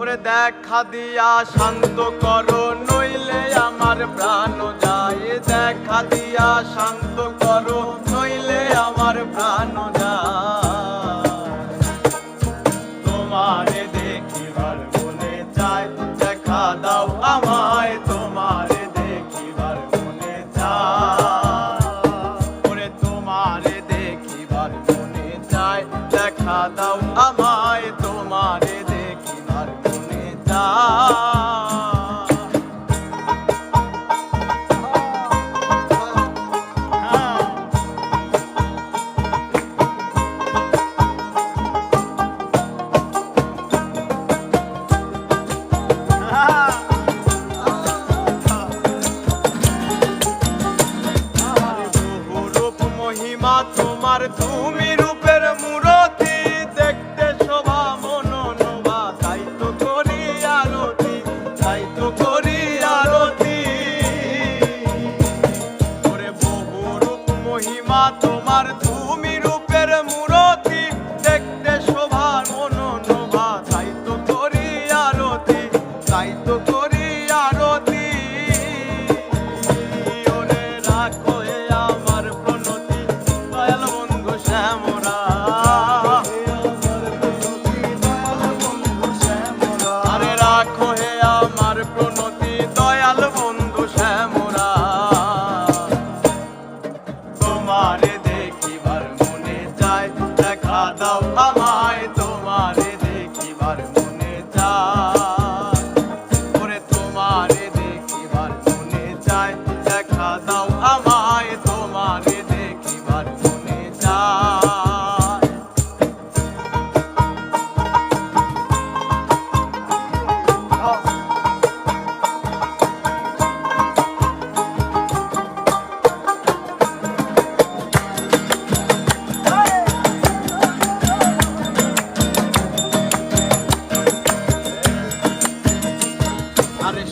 ওরে দেখা দিয়া শান্ত করো, নইলে আমার প্রাণ যায়। দেখা দিয়া শান্ত করো, নইলে আমার প্রাণ যায়। তোমারে দেখিবার মনে চায়, দেখা দাও আমায়, তোমারে দেখিবার মনে চায়। ওরে তোমারে দেখিবার মনে চায়, দেখা দাও তোমার তুমি Ay tutu দেখিবার মনে চায়।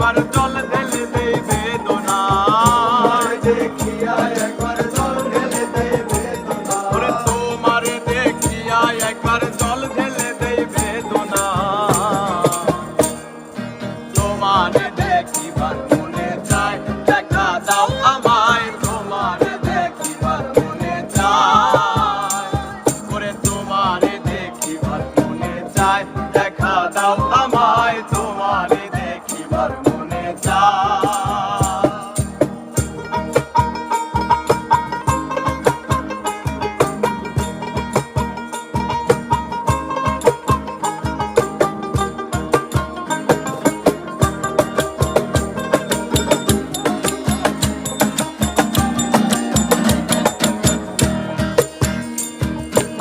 para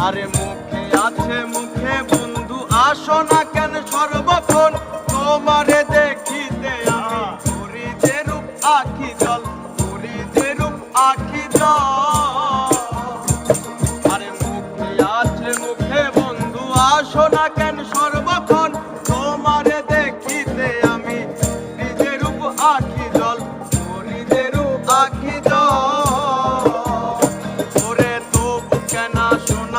আরে মুখে আছে, মুখে বন্ধু আসো না কেন? সর্বক্ষণ তোমারে দেখিতে আমি। পুরি যে রূপ আখি